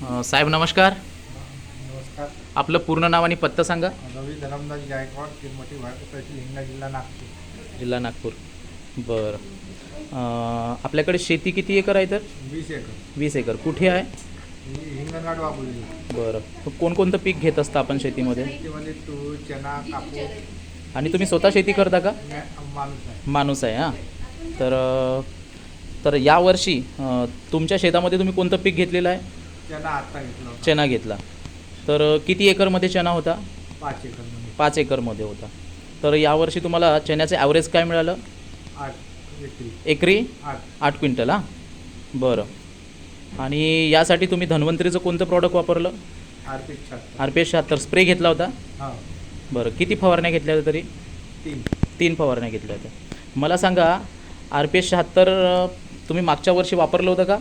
साहेब नमस्कार. नमस्कार. आपलं पूर्ण नाव आणि पत्ता सांगा. रवी धरमदास गायकवाड भारत हिंगणा जिल्हा नागपूर. जिल्हा नागपूर. बरं. आपल्याकडे शेती किती एकर आहे तर? वीस एकर. वीस एकर. कुठे आहे? हिंगणघाट वापरली बरं. कोणकोणतं पीक घेत असतं आपण शेतीमध्ये? शेतीमध्ये तूर चना कापूस. आणि तुम्ही स्वतः शेती करता का? माणूस आहे. माणूस आहे हां. तर तर यावर्षी तुमच्या शेतामध्ये तुम्ही कोणतं पीक घेतलेलं आहे? चना घेतला होता. चना घेतला. तर किती एकरमध्ये चना होता? पाच एकरमध्ये. पाच एकरमध्ये होता. तर यावर्षी तुम्हाला चण्याचे ॲव्हरेज काय मिळालं? आठ एकरी. एकरी? आठ. आठ क्विंटल हां? बरं. आणि यासाठी तुम्ही धन्वंतरीचं कोणतं प्रॉडक्ट वापरलं? आर्थिक छात्र आर पी एस शहात्तर स्प्रे घेतला होता? हा. बरं. किती फवारण्या घेतल्या होत्या तरी? तीन. तीन फवारण्या घेतल्या होत्या. मला सांगा आर पी एस शहात्तर तुम्ही मागच्या वर्षी वापरलं होतं का?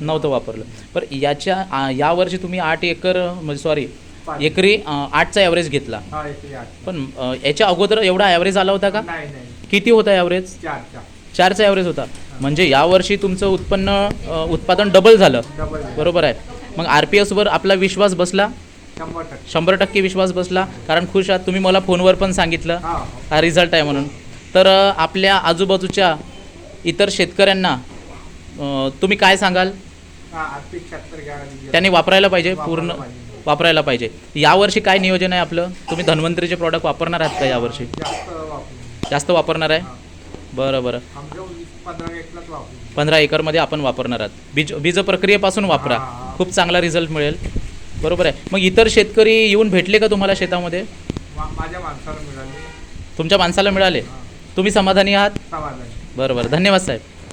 नव्हतं वापरलं. बरं याच्या यावर्षी तुम्ही आठ एकर म्हणजे सॉरी. एकरी आठचा ॲव्हरेज घेतला. पण याच्या अगोदर एवढा ॲव्हरेज आला होता का? किती होता ॲव्हरेज चार चार चारचा ॲव्हरेज होता. म्हणजे यावर्षी तुमचं उत्पन्न उत्पादन डबल झालं. बरोबर आहे. मग आर पी एसवर आपला विश्वास बसला? शंभर टक्के. विश्वास बसला? कारण खुश आहात तुम्ही मला फोनवर पण सांगितलं. हा. रिझल्ट आहे म्हणून. तर आपल्या आजूबाजूच्या इतर शेतकऱ्यांना तुम्ही काय सांगाल? हा त्यांनी वापरायला पाहिजे पूर्ण वापरायला पाहिजे. यावर्षी काय नियोजन आहे आपलं? तुम्ही धन्वंतरीचे प्रॉडक्ट वापरणार आहात का यावर्षी? जास्त वापरू. जास्त वापरणार आहे. बरं बरं. पंधरा एकरमध्ये आपण वापरणार आहात. बीज बीज प्रक्रियेपासून वापरा. खूप चांगला रिझल्ट मिळेल. बरोबर आहे. मग इतर शेतकरी येऊन भेटले का तुम्हाला शेतामध्ये? तुमच्या माणसाला मिळाले? तुम्ही समाधानी आहात? बरं बरं. धन्यवाद साहेब.